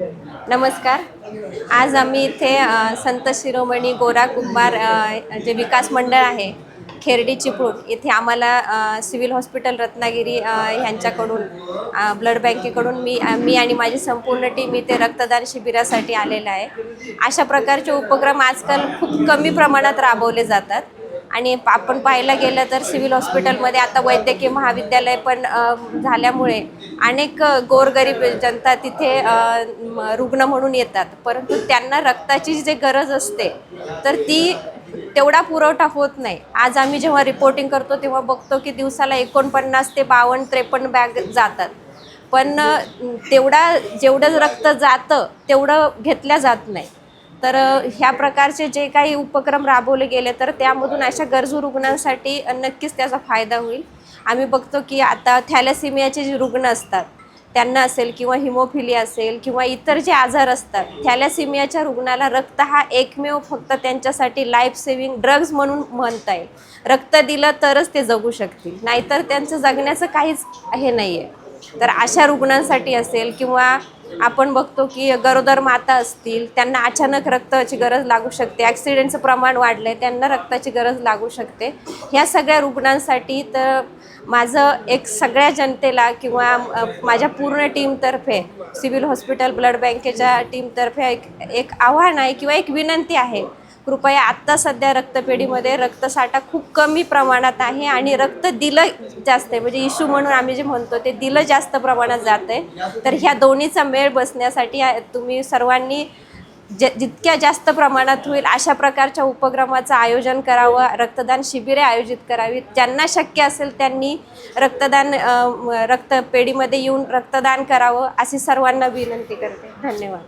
नमस्कार. आज आम्ही इथे संत शिरोमणी गोरा कुंभार जे विकास मंडळ आहे खेरडी चिपळूण इथे आम्हाला सिव्हिल हॉस्पिटल रत्नागिरी ह्यांच्याकडून ब्लड बँकेकडून मी मी आणि माझी संपूर्ण टीम इथे रक्तदान शिबिरासाठी आलेलं आहे. अशा प्रकारचे उपक्रम आजकाल खूप कमी प्रमाणात राबवले जातात. आणि आपण पाहायला गेलं तर सिव्हिल हॉस्पिटलमध्ये आता वैद्यकीय महाविद्यालय पण झाल्यामुळे अनेक गोरगरीब जनता तिथे रुग्ण म्हणून येतात. परंतु त्यांना रक्ताची जी गरज असते तर ती तेवढा पुरवठा होत नाही. आज आम्ही जेव्हा रिपोर्टिंग करतो तेव्हा बघतो की दिवसाला एकोणपन्नास ते बावन्न त्रेपन्न बॅग जातात. पण तेवढा जेवढं रक्त जातं तेवढं घेतल्या जात नाही. तर ह्या प्रकारचे जे काही उपक्रम राबवले गेले तर त्यामधून अशा गरजू रुग्णांसाठी नक्कीच त्याचा फायदा होईल. आम्ही बघतो की आता थॅलेसिमियाचे जे रुग्ण असतात त्यांना असेल किंवा हिमोफिलिया असेल किंवा इतर जे आजार असतात थॅलेसिमियाच्या रुग्णाला रक्त हा एकमेव फक्त त्यांच्यासाठी लाईफ सेविंग ड्रग्ज म्हणून म्हणता येईल. रक्त दिलं तरच ते जगू शकतील नाहीतर त्यांचं जगण्याचं काहीच हे नाही आहे तर अशा रुग्णांसाठी असेल किंवा आपण बघतो की गरोदर माता असतील त्यांना अचानक रक्ताची गरज लागू शकते ॲक्सिडेंटचं प्रमाण वाढलं आहे त्यांना रक्ताची गरज लागू शकते. ह्या सगळ्या रुग्णांसाठी तर माझं एक सगळ्या जनतेला किंवा माझ्या पूर्ण टीमतर्फे सिव्हिल हॉस्पिटल ब्लड बँकेच्या टीमतर्फे एक एक आव्हान आहे किंवा एक विनंती आहे कृपया आत्ता सध्या रक्तपेढीमध्ये रक्तसाठा खूप कमी प्रमाणात आहे आणि रक्त दिलं जास्त आहे. म्हणजे इशू म्हणून आम्ही जे म्हणतो ते दिलं जास्त प्रमाणात जात आहे. तर ह्या दोन्हीचा मेळ बसण्यासाठी तुम्ही सर्वांनी ज जितक्या जास्त प्रमाणात होईल अशा प्रकारच्या उपक्रमाचं आयोजन करावं रक्तदान शिबिरे आयोजित करावीत. ज्यांना शक्य असेल त्यांनी रक्तदान रक्तपेढीमध्ये येऊन रक्तदान करावं अशी सर्वांना विनंती करते. धन्यवाद.